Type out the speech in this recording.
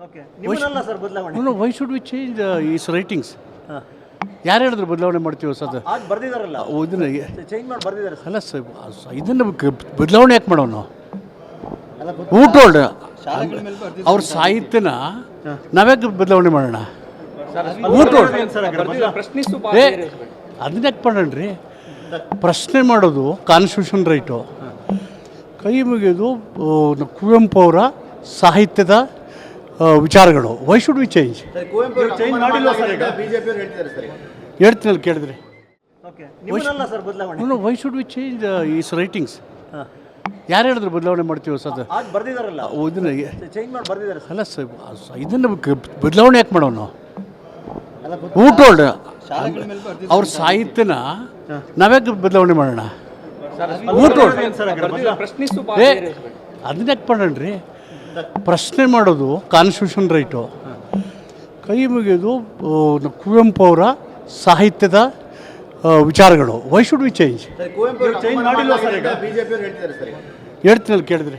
Okay ನಿಮ್ಮನ್ನಲ್ಲ sir ಬದಲಾವಣೆ. Why should we change is writings ಹಾಂ. ಯಾರು ಹೇಳಿದ್ರು ಬದಲಾವಣೆ ಮಾಡ್ತೀವಿ ಸರ್ ಬರ್ದಿದಾರಲ್ಲ. ಇದನ್ನ ಚೇಂಜ್ ಮಾಡಿ ಬರ್ದಿದ್ದಾರೆ ಸರ್ ಅಲ್ಲ ಸರ್ ಇದನ್ನು ಬದಲಾವಣೆ ಯಾಕೆ ಮಾಡೋಣ ಊಟ ಊಟೋಲ್ಡ್ ಅವ್ರ ಸಾಹಿತ್ಯನ ನಾವ್ಯಾಕೆ ಬದಲಾವಣೆ ಮಾಡೋಣ? ಊಟೋಲ್ಡ್ ಪ್ರಶ್ನಿಸು ಏ ಅದನ್ನ ಯಾಕೆ ರೀ ಪ್ರಶ್ನೆ ಮಾಡೋದು ಕಾನ್ಸ್ಟಿಟ್ಯೂಷನ್ ರೈಟು ಕೈ ಮುಗಿಯೋದು ಕುವೆಂಪು ಅವರ ಸಾಹಿತ್ಯದ ವಿಚಾರಗಳು. ವೈ ಶುಡ್ ವಿ ಚೇಂಜ್ ಹೇಳ್ತೀನಲ್ಲ ಕೇಳಿದ್ರೆ. ಓಕೆ ನಿಮ್ಮನ್ನಲ್ಲ ಸರ್ ಬದಲಾವಣೆ? No why should we change is writings ಹಾಂ. ಯಾರು ಹೇಳಿದ್ರು ಬದಲಾವಣೆ ಮಾಡ್ತೀವಿ ಸರ್? ಇದನ್ನ ಅಲ್ಲ ಸರ್ ಇದನ್ನು ಕ- ಬದಲಾವಣೆ ಯಾಕೆ ಮಾಡೋಣ ಊಟ ಊಟೋಲ್ಡ್ ಅವ್ರ ಸಾಹಿತ್ಯನ ನಾವ್ಯಾಕೆ ಬದಲಾವಣೆ ಮಾಡೋಣ? ಊಟೋಲ್ಡ್ ಸರ್ ಪ್ರಶ್ನಿಸು ಏ ಅದನ್ನ ಯಾಕೆ ಮಾಡೋಣ್ರಿ ಪ್ರಶ್ನೆ ಮಾಡೋದು ಕಾನ್ಸ್ಟಿಟ್ಯೂಷನ್ ರೈಟು ಕೈ ಮುಗಿಯೋದು ಕುವೆಂಪು ಅವರ ಸಾಹಿತ್ಯದ ವಿಚಾರಗಳು. ವೈ ಶುಡ್ ವಿ ಚೇಂಜ್ ಹೇಳ್ತೀನಲ್ಲ ಕೇಳಿದ್ರೆ.